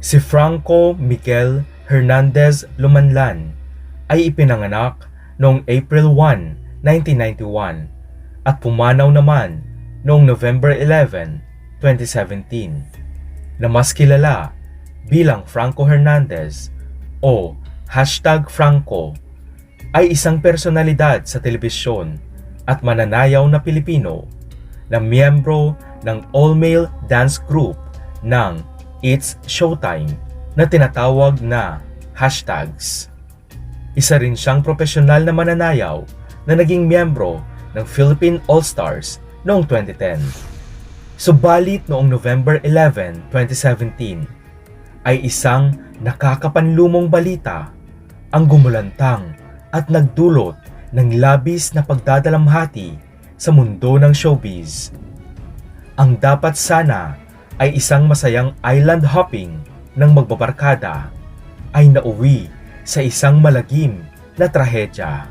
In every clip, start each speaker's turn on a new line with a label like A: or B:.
A: Si Franco Miguel Hernandez Lumanlan ay ipinanganak noong April 1, 1991 at pumanaw naman noong November 11, 2017 na mas kilala bilang Franco Hernandez o hashtag Franco ay isang personalidad sa telebisyon at mananayaw na Pilipino na miyembro ng all-male dance group ng It's Showtime na tinatawag na hashtags. Isa rin siyang profesional na mananayaw na naging miyembro ng Philippine All-Stars noong 2010. Subalit noong November 11, 2017, ay isang nakakapanlumong balita ang gumulantang at nagdulot ng labis na pagdadalamhati sa mundo ng showbiz. Ang dapat sana ay isang masayang island hopping ng magbabarkada ay nauwi sa isang malagim na trahedya.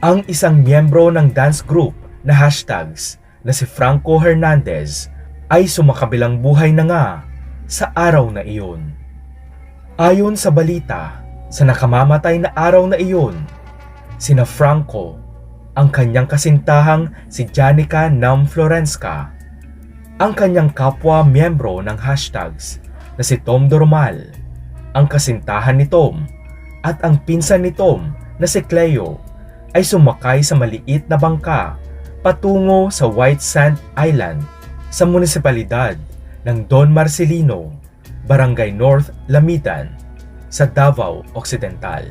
A: Ang isang miyembro ng dance group na hashtags na si Franco Hernandez ay sumakabilang buhay na nga sa araw na iyon. Ayon sa balita, sa nakamamatay na araw na iyon, sina Franco, ang kanyang kasintahang si Janica Nam Florenska, ang kanyang kapwa miyembro ng hashtags na si Tom Dormal, ang kasintahan ni Tom, at ang pinsan ni Tom na si Cleo ay sumakay sa maliit na bangka patungo sa White Sand Island sa munisipalidad ng Don Marcelino, Barangay North Lamitan sa Davao Occidental.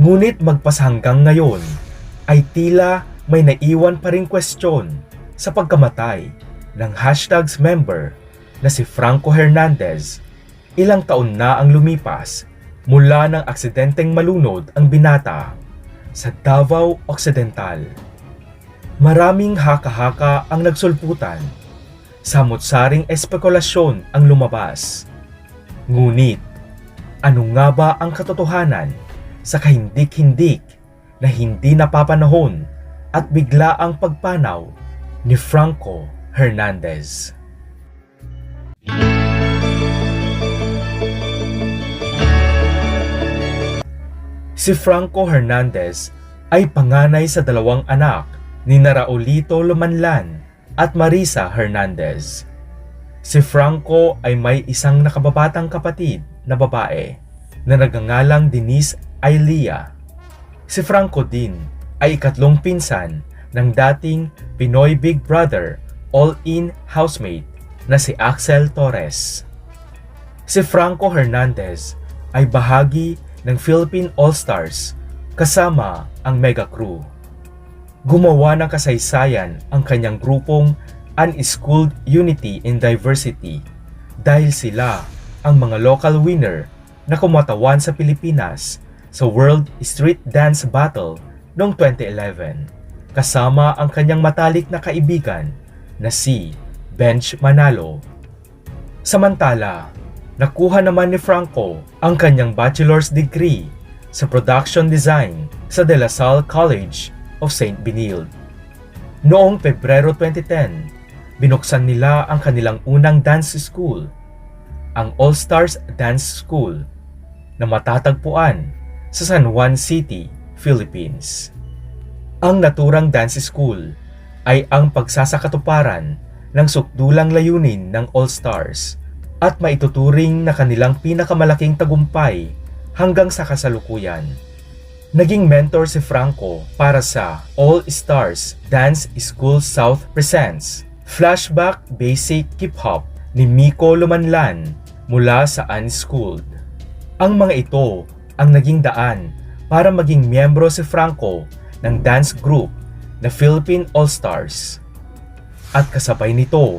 A: Ngunit magpas hanggang ngayon ay tila may naiwan pa ring kwestiyon sa pagkamatay ng hashtags member na si Franco Hernandez. Ilang taon na ang lumipas mula ng aksidenteng malunod ang binata sa Davao Occidental. Maraming haka-haka ang nagsulputan. Samot-saring espekulasyon ang lumabas. Ngunit, ano nga ba ang katotohanan sa kahindik-hindik na hindi napapanahon at bigla ang pagpanaw ni Franco Hernandez? Si Franco Hernandez ay panganay sa dalawang anak ni Raulito Lumanlan at Marisa Hernandez. Si Franco ay may isang nakababatang kapatid na babae na nagangalang Denise Ailia. Si Franco din ay ikatlong pinsan ng dating Pinoy Big Brother all-in housemate na si Axel Torres. Si Franco Hernandez ay bahagi ng Philippine All-Stars kasama ang Mega Crew. Gumawa ng kasaysayan ang kanyang grupong Unschooled Unity in Diversity dahil sila ang mga local winner na kumatawan sa Pilipinas sa World Street Dance Battle noong 2011 kasama ang kanyang matalik na kaibigan na si Bench Manalo. Samantala, nakuha naman ni Franco ang kanyang bachelor's degree sa production design sa De La Salle College of St. Benilde. Noong Pebrero 2010, binuksan nila ang kanilang unang dance school, ang All Stars Dance School, na matatagpuan sa San Juan City, Philippines. Ang naturang dance school ay ang pagsasakatuparan ng sukdulang layunin ng All Stars at maituturing na kanilang pinakamalaking tagumpay hanggang sa kasalukuyan. Naging mentor si Franco para sa All Stars Dance School South Presents Flashback Basic Hip Hop ni Miko Lumanlan mula sa Unschooled. Ang mga ito ang naging daan para maging miyembro si Franco ng dance group na Philippine All-Stars. At kasabay nito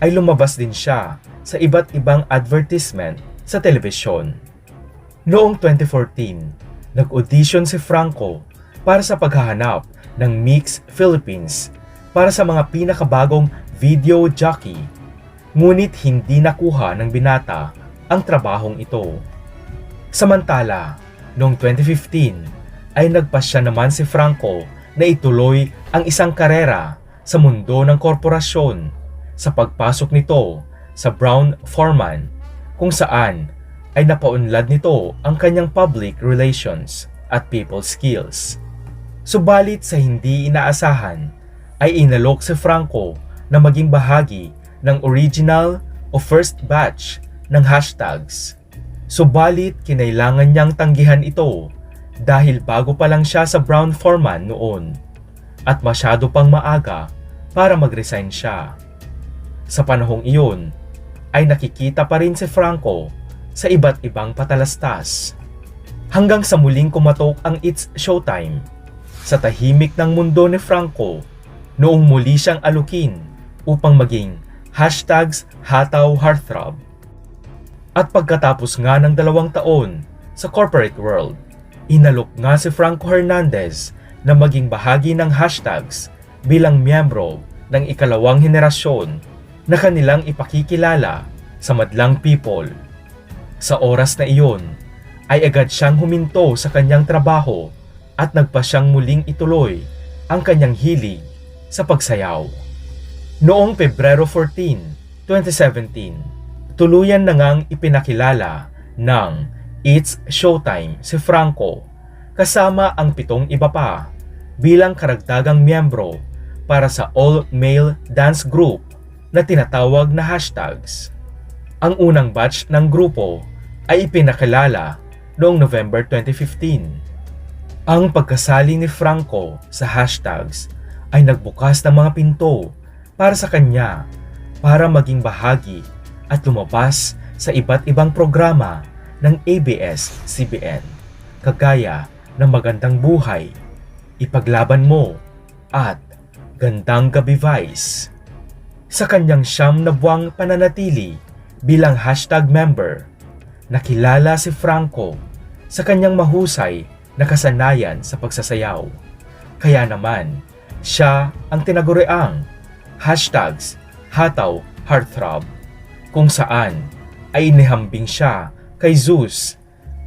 A: ay lumabas din siya sa iba't ibang advertisement sa telebisyon. Noong 2014, nag-audition si Franco para sa paghahanap ng Mix Philippines para sa mga pinakabagong video jockey. Ngunit hindi nakuha ng binata ang trabahong ito. Samantala, noong 2015 ay nagpasya naman si Franco na ituloy ang isang karera sa mundo ng korporasyon sa pagpasok nito sa Brown Forman kung saan ay napaunlad nito ang kanyang public relations at people skills. Subalit sa hindi inaasahan ay inalok si Franco na maging bahagi ng original o first batch ng hashtags. Subalit kinailangan niyang tanggihan ito dahil bago pa lang siya sa Brown Forman noon at masyado pang maaga para mag-resign siya. Sa panahong iyon ay nakikita pa rin si Franco sa iba't ibang patalastas. Hanggang sa muling kumatok ang It's Showtime sa tahimik ng mundo ni Franco noong muli siyang alukin upang maging hashtags hataw heartthrob. At pagkatapos nga ng dalawang taon sa corporate world, inalok nga si Franco Hernandez na maging bahagi ng hashtags bilang miyembro ng ikalawang henerasyon na kanilang ipakikilala sa madlang people. Sa oras na iyon, ay agad siyang huminto sa kanyang trabaho at nagpa siyang muling ituloy ang kanyang hilig sa pagsayaw. Noong Pebrero 14, 2017, tuluyan na ngang ipinakilala ng It's Showtime si Franco kasama ang pitong iba pa bilang karagdagang miyembro para sa all-male dance group na tinatawag na hashtags. Ang unang batch ng grupo ay ipinakilala noong November 2015. Ang pagkasali ni Franco sa hashtags ay nagbukas ng mga pinto para sa kanya para maging bahagi at lumabas sa iba't ibang programa ng ABS-CBN kagaya ng Magandang Buhay, Ipaglaban Mo at Gandang Gabi Vice. Sa kanyang siyam na buwang pananatili bilang hashtag member, nakilala si Franco sa kanyang mahusay na kasanayan sa pagsasayaw. Kaya naman, siya ang tinaguriang hashtags hataw heartthrob kung saan ay inihambing siya kay Zeus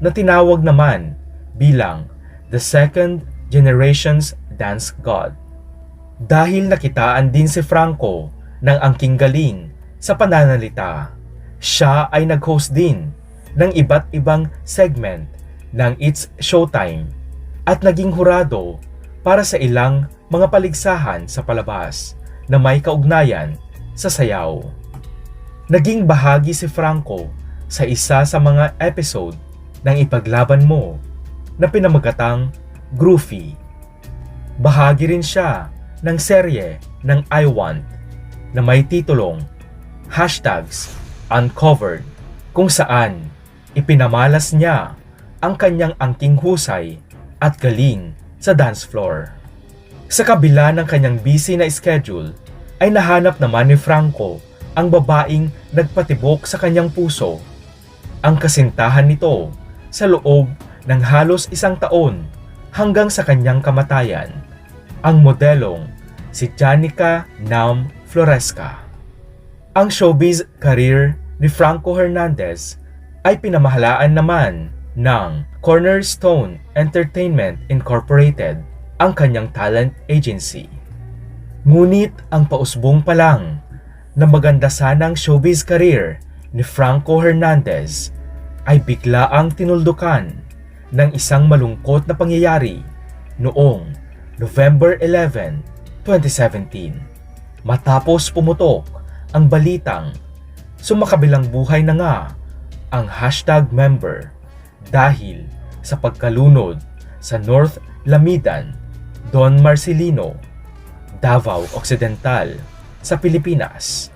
A: na tinawag naman bilang the second generation's dance god. Dahil nakitaan din si Franco ng angking galing sa pananalita, siya ay nag-host din ng iba't ibang segment ng It's Showtime at naging hurado para sa ilang mga paligsahan sa palabas na may kaugnayan sa sayaw. Naging bahagi si Franco sa isa sa mga episode ng Ipaglaban Mo na pinamagatang Groovy. Bahagi rin siya ng serye ng I Want na may titulong Hashtags Uncovered kung saan ipinamalas niya ang kanyang angking husay at galing sa dance floor. Sa kabila ng kanyang busy na schedule, ay nahanap naman ni Franco ang babaeng nagpatibok sa kanyang puso. Ang kasintahan nito sa loob ng halos isang taon hanggang sa kanyang kamatayan, ang modelong si Janica Nam Floresca. Ang showbiz career ni Franco Hernandez ay pinamahalaan naman ng Cornerstone Entertainment Incorporated ang kanyang talent agency. Ngunit ang pausbong pa lang na maganda sanang showbiz career ni Franco Hernandez ay bigla ang tinuldukan ng isang malungkot na pangyayari noong November 11, 2017 matapos pumutok ang balitang sumakabilang buhay na nga ang hashtag member dahil sa pagkalunod sa North Lamidan, Don Marcelino, Davao Occidental sa Pilipinas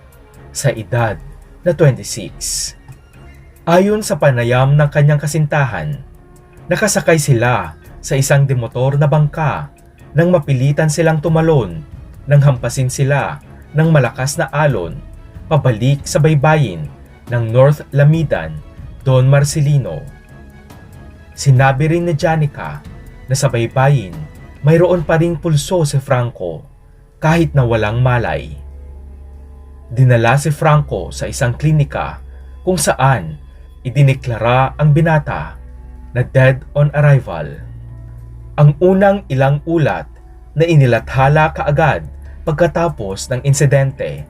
A: sa edad na 26. Ayon sa panayam ng kanyang kasintahan, nakasakay sila sa isang demotor na bangka nang mapilitan silang tumalon nang hampasin sila ng malakas na alon pabalik sa baybayin ng North Lamidan, Don Marcelino. Sinabi rin ni Janica na sa baybayin mayroon pa ring pulso si Franco kahit na walang malay. Dinala si Franco sa isang klinika kung saan idineklara ang binata na dead on arrival. Ang unang ilang ulat na inilathala kaagad pagkatapos ng insidente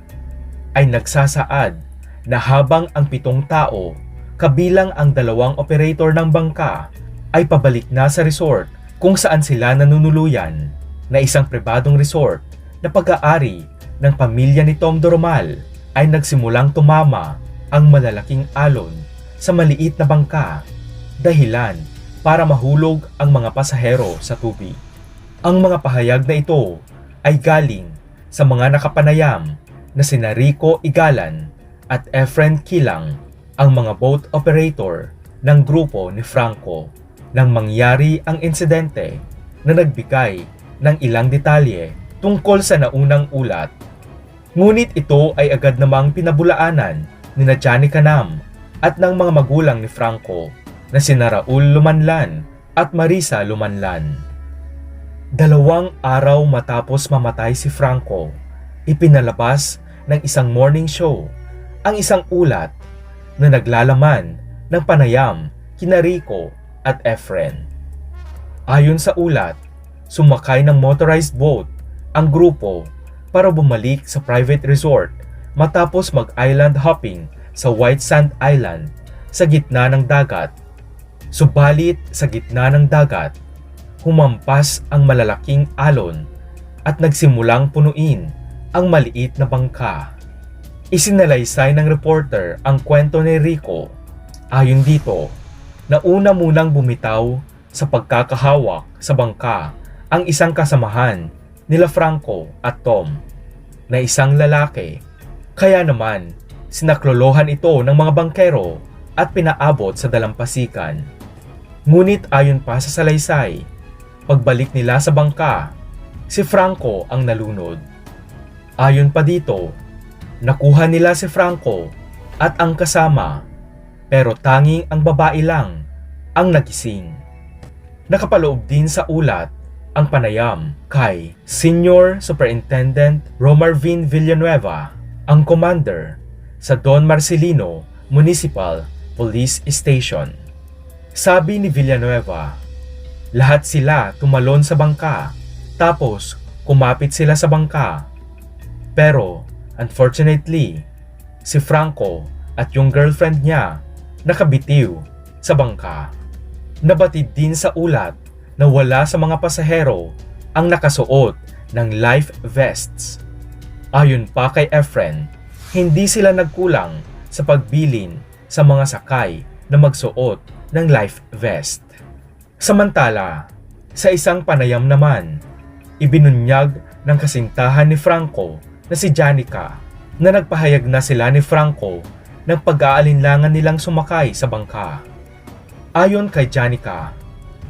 A: ay nagsasaad na habang ang pitong tao kabilang ang dalawang operator ng bangka ay pabalik na sa resort kung saan sila nanunuluyan na isang pribadong resort na pag-aari ng pamilya ni Tom Doromal ay nagsimulang tumama ang malalaking alon sa maliit na bangka dahilan para mahulog ang mga pasahero sa tubig. Ang mga pahayag na ito ay galing sa mga nakapanayam na sina Rico Igalan at Efren Kilang, ang mga boat operator ng grupo ni Franco nang mangyari ang insidente na nagbigay ng ilang detalye tungkol sa naunang ulat. Ngunit ito ay agad namang pinabulaanan ni na Johnny Canam at ng mga magulang ni Franco na sina Raul Lumanlan at Marisa Lumanlan. Dalawang araw matapos mamatay si Franco, ipinalabas ng isang morning show ang isang ulat na naglalaman ng panayam kina Rico at Efren. Ayon sa ulat, sumakay ng motorized boat ang grupo para bumalik sa private resort matapos mag-island hopping sa White Sand Island sa gitna ng dagat. Subalit sa gitna ng dagat, humampas ang malalaking alon at nagsimulang punuin ang maliit na bangka. Isinalaysay ng reporter ang kwento ni Rico. Ayon dito, nauna munang bumitaw sa pagkakahawak sa bangka ang isang kasamahan nila Franco at Tom na isang lalaki. Kaya naman, sinaklolohan ito ng mga bangkero at pinaabot sa dalampasikan. Ngunit ayon pa sa salaysay, pagbalik nila sa bangka, si Franco ang nalunod. Ayon pa dito, nakuha nila si Franco at ang kasama pero tanging ang babae lang ang nagising. Nakapaloob din sa ulat ang panayam kay Senior Superintendent Romarvin Villanueva, ang commander sa Don Marcelino Municipal Police Station. Sabi ni Villanueva, lahat sila tumalon sa bangka tapos kumapit sila sa bangka. Pero unfortunately, si Franco at yung girlfriend niya nakabitiw sa bangka. Nabatid din sa ulat na wala sa mga pasahero ang nakasuot ng life vests. Ayon pa kay Efren, hindi sila nagkulang sa pagbilin sa mga sakay na magsuot ng life vest. Samantala, sa isang panayam naman, ibinunyag ng kasintahan ni Franco na si Janica na nagpahayag na sila ni Franco ng pag-aalinlangan nilang sumakay sa bangka. Ayon kay Janica,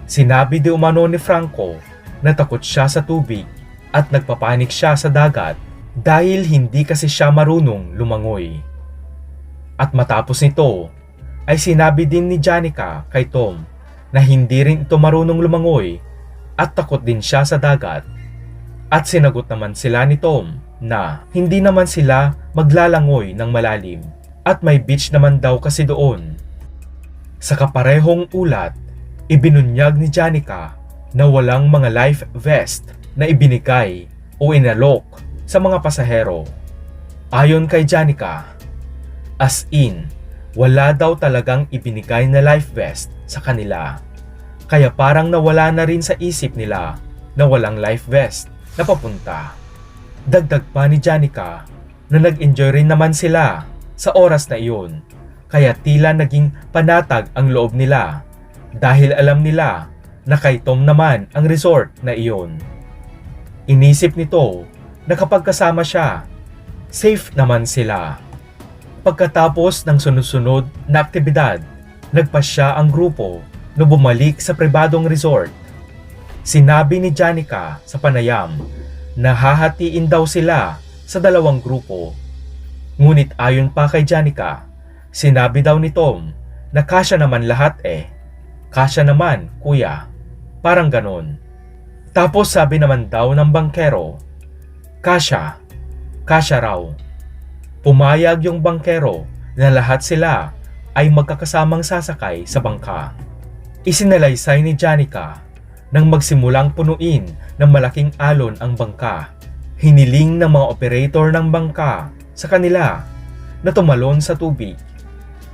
A: sinabi di umano ni Franco na takot siya sa tubig at nagpapanik siya sa dagat dahil hindi kasi siya marunong lumangoy. At matapos nito, ay sinabi din ni Janica kay Tom na hindi rin ito marunong lumangoy at takot din siya sa dagat. At sinagot naman sila ni Tom na hindi naman sila maglalangoy ng malalim at may beach naman daw kasi doon. Sa kaparehong ulat, ibinunyag ni Janica na walang mga life vest na ibinigay o inalok sa mga pasahero. Ayon kay Janica, as in, wala daw talagang ibinigay na life vest sa kanila. Kaya parang nawala na rin sa isip nila na walang life vest na papunta. Dagdag pa ni Janica na nag-enjoy rin naman sila sa oras na iyon. Kaya tila naging panatag ang loob nila dahil alam nila na kay Tom naman ang resort na iyon. Inisip nito na kapag kasama siya, safe naman sila. Pagkatapos ng sunod-sunod na aktibidad, nagpasya ang grupo na bumalik sa pribadong resort. Sinabi ni Janica sa panayam na hahatiin daw sila sa dalawang grupo. Ngunit ayon pa kay Janica, sinabi daw ni Tom na kasya naman lahat eh. Kasya naman, kuya. Parang ganon. Tapos sabi naman daw ng bangkero, Kasya, kasya raw. Pumayag yung bangkero na lahat sila ay magkakasamang sasakay sa bangka. Isinalaysay ni Janica nang magsimulang punuin ng malaking alon ang bangka. Hiniling ng mga operator ng bangka sa kanila na tumalon sa tubig.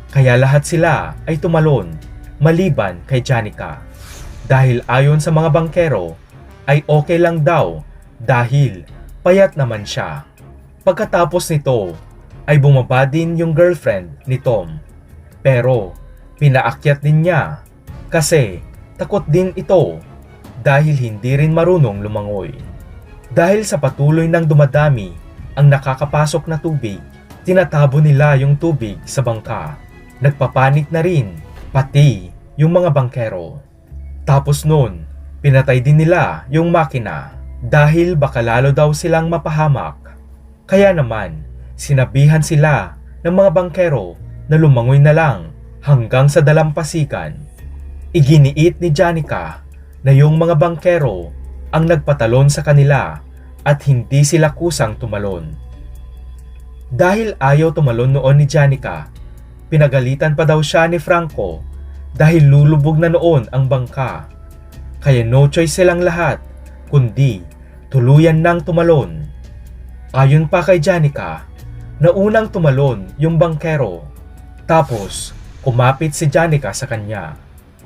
A: Kaya lahat sila ay tumalon maliban kay Janica. Dahil ayon sa mga bangkero ay okay lang daw dahil payat naman siya. Pagkatapos nito ay bumaba din yung girlfriend ni Tom. Pero pinaakyat din niya kasi takot din ito dahil hindi rin marunong lumangoy. Dahil sa patuloy ng dumadami ang nakakapasok na tubig, tinatabo nila yung tubig sa bangka. Nagpapanik na rin, pati yung mga bangkero. Tapos noon, pinatay din nila yung makina dahil baka lalo daw silang mapahamak. Kaya naman, sinabihan sila ng mga bangkero na lumangoy na lang hanggang sa dalampasigan. Iginiit ni Janica na yung mga bangkero ang nagpatalon sa kanila at hindi sila kusang tumalon. Dahil ayaw tumalon noon ni Janica, pinagalitan pa daw siya ni Franco dahil lulubog na noon ang bangka. Kaya no choice silang lahat, kundi tuluyan nang tumalon. Ayon pa kay Janica, na unang tumalon yung bangkero. Tapos, kumapit si Janica sa kanya.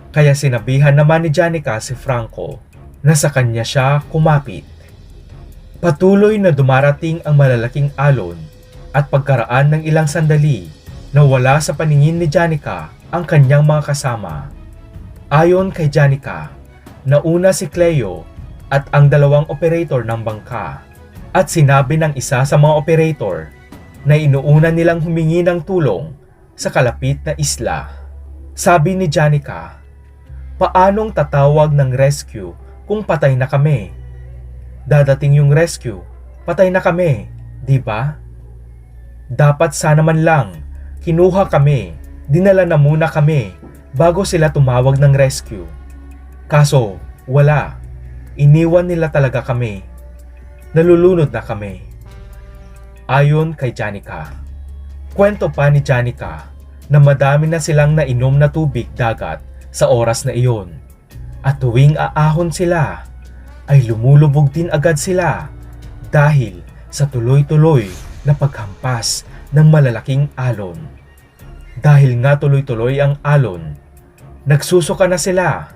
A: Kaya sinabihan naman ni Janica si Franco na sa kanya siya kumapit. Patuloy na dumarating ang malalaking alon at pagkaraan ng ilang sandali na wala sa paningin ni Janica ang kanyang mga kasama. Ayon kay Janica, nauna si Cleo at ang dalawang operator ng bangka at sinabi ng isa sa mga operator na inuuna nilang humingi ng tulong sa kalapit na isla. Sabi ni Janica, paanong tatawag ng rescue kung patay na kami? Dadating yung rescue, patay na kami, di ba? Dapat sana man lang, kinuha kami, dinala na muna kami bago sila tumawag ng rescue. Kaso, wala. Iniwan nila talaga kami. Nalulunod na kami. Ayon kay Janica. Kwento pa ni Janica na madami na silang nainom na tubig dagat sa oras na iyon. At tuwing aahon sila, ay lumulubog din agad sila dahil sa tuloy-tuloy na paghampas ng malalaking alon. Dahil nga tuloy-tuloy ang alon, nagsusuka na sila.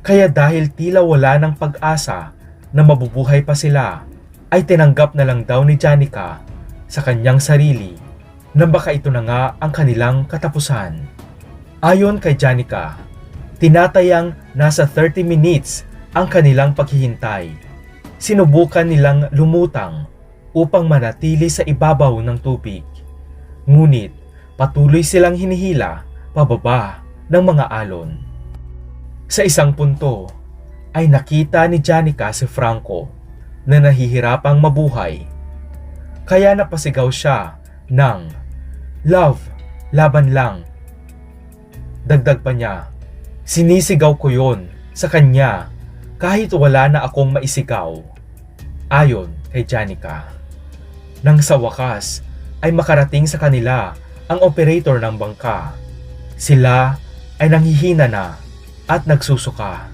A: Kaya dahil tila wala ng pag-asa na mabubuhay pa sila, ay tinanggap na lang daw ni Janica sa kanyang sarili na baka ito na nga ang kanilang katapusan. Ayon kay Janica, tinatayang nasa 30 minutes ang kanilang paghihintay. Sinubukan nilang lumutang upang manatili sa ibabaw ng tubig. Ngunit patuloy silang hinihila pababa ng mga alon. Sa isang punto ay nakita ni Janica si Franco na nahihirapang mabuhay. Kaya napasigaw siya ng Love, laban lang. Dagdag pa niya, sinisigaw ko yon sa kanya kahit wala na akong maisigaw. Ayon kay Janica. Nang sa wakas ay makarating sa kanila ang operator ng bangka. Sila ay nanghihina na at nagsusuka.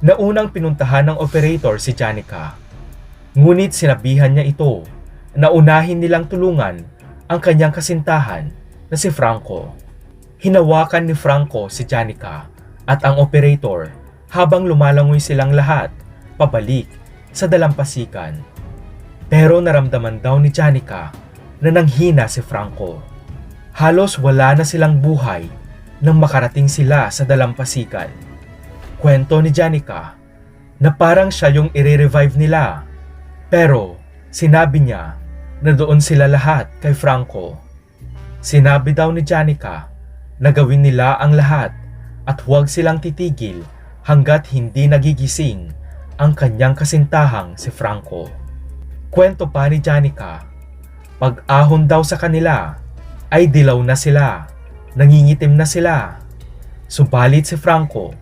A: Naunang pinuntahan ng operator si Janica. Ngunit sinabihan niya ito na unahin nilang tulungan ang kanyang kasintahan na si Franco. Hinawakan ni Franco si Janica at ang operator habang lumalangoy silang lahat pabalik sa dalampasikan. Pero naramdaman daw ni Janica na nanghina si Franco. Halos wala na silang buhay nang makarating sila sa dalampasikan. Kwento ni Janica na parang siya yung i-revive nila. Pero sinabi niya na doon sila lahat kay Franco. Sinabi daw ni Janica na gawin nila ang lahat at huwag silang titigil hanggat hindi nagigising ang kanyang kasintahang si Franco. Kwento pa ni Janica, pag-ahon daw sa kanila ay dilaw na sila, nangingitim na sila. Subalit si Franco,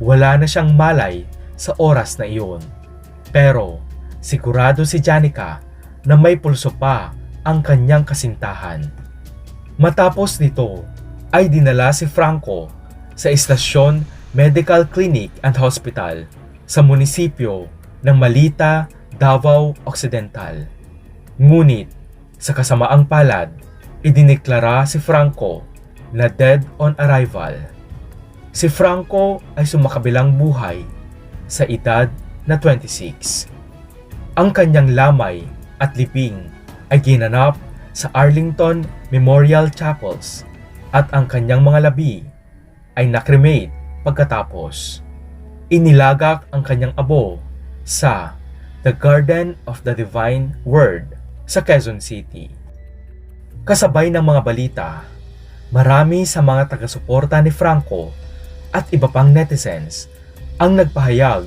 A: wala na siyang malay sa oras na iyon. Pero sigurado si Janica na may pulso pa ang kanyang kasintahan. Matapos nito ay dinala si Franco sa istasyon Medical Clinic and Hospital sa munisipyo ng Malita, Davao Occidental. Ngunit sa kasamaang palad, idineklara si Franco na dead on arrival. Si Franco ay sumakabilang buhay sa edad na 26. Ang kanyang lamay at liping ay ginanap sa Arlington Memorial Chapels at ang kanyang mga labi ay nakremate pagkatapos. Inilagak ang kanyang abo sa The Garden of the Divine Word sa Quezon City. Kasabay ng mga balita, marami sa mga taga-suporta ni Franco at iba pang netizens ang nagpahayag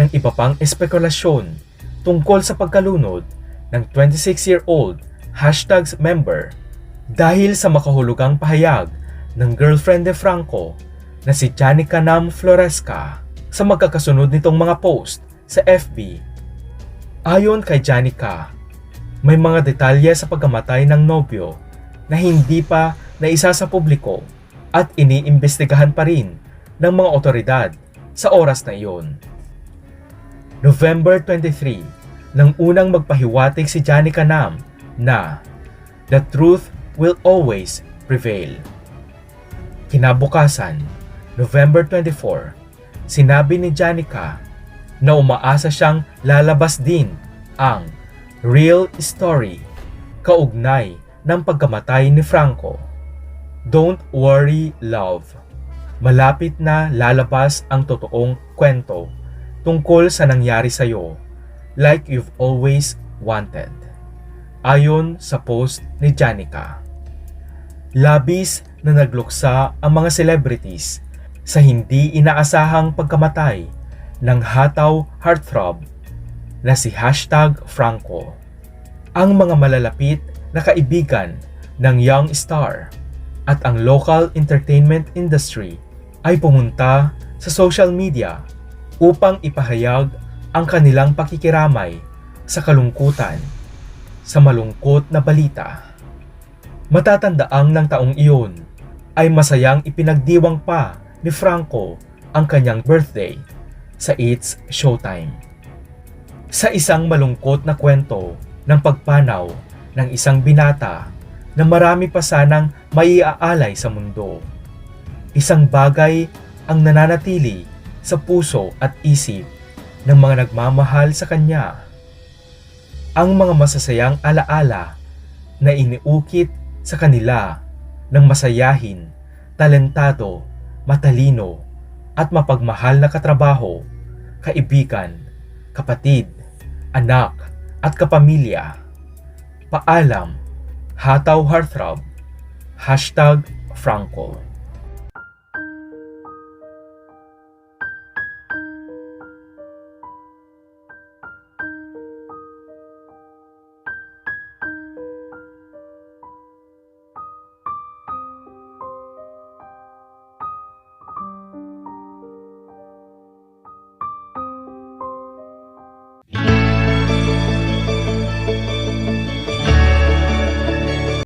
A: ng iba pang espekulasyon tungkol sa pagkalunod ng 26-year-old hashtags member dahil sa makahulugang pahayag ng girlfriend ni Franco na si Janica Nam Floresca sa magkakasunod nitong mga post sa FB. Ayon kay Janica, may mga detalye sa pagkamatay ng nobyo na hindi pa naisa sa publiko at iniimbestigahan pa rin ng mga otoridad sa oras na iyon. November 23, nang unang magpahiwatig si Janica Nam na The truth will always prevail. Kinabukasan, November 24, sinabi ni Janica na umaasa siyang lalabas din ang real story kaugnay ng pagkamatay ni Franco. Don't worry, love. Malapit na lalabas ang totoong kwento tungkol sa nangyari sa'yo like you've always wanted. Ayon sa post ni Janica. Labis na nagluksa ang mga celebrities sa hindi inaasahang pagkamatay ng hataw heartthrob na si hashtag Franco. Ang mga malalapit na kaibigan ng young star at ang local entertainment industry ay pumunta sa social media upang ipahayag ang kanilang pakikiramay sa kalungkutan sa malungkot na balita. Matatandaang ng taong iyon ay masayang ipinagdiwang pa ni Franco ang kanyang birthday sa It's Showtime. Sa isang malungkot na kwento ng pagpanaw ng isang binata na marami pa sanang maiaalay sa mundo. Isang bagay ang nananatili sa puso at isip ng mga nagmamahal sa kanya. Ang mga masasayang alaala na iniukit sa kanila ng masayahin, talentado, matalino, at mapagmahal na katrabaho, kaibigan, kapatid, anak, at kapamilya. Paalam, Hataw Heartthrob, Hashtag Franco.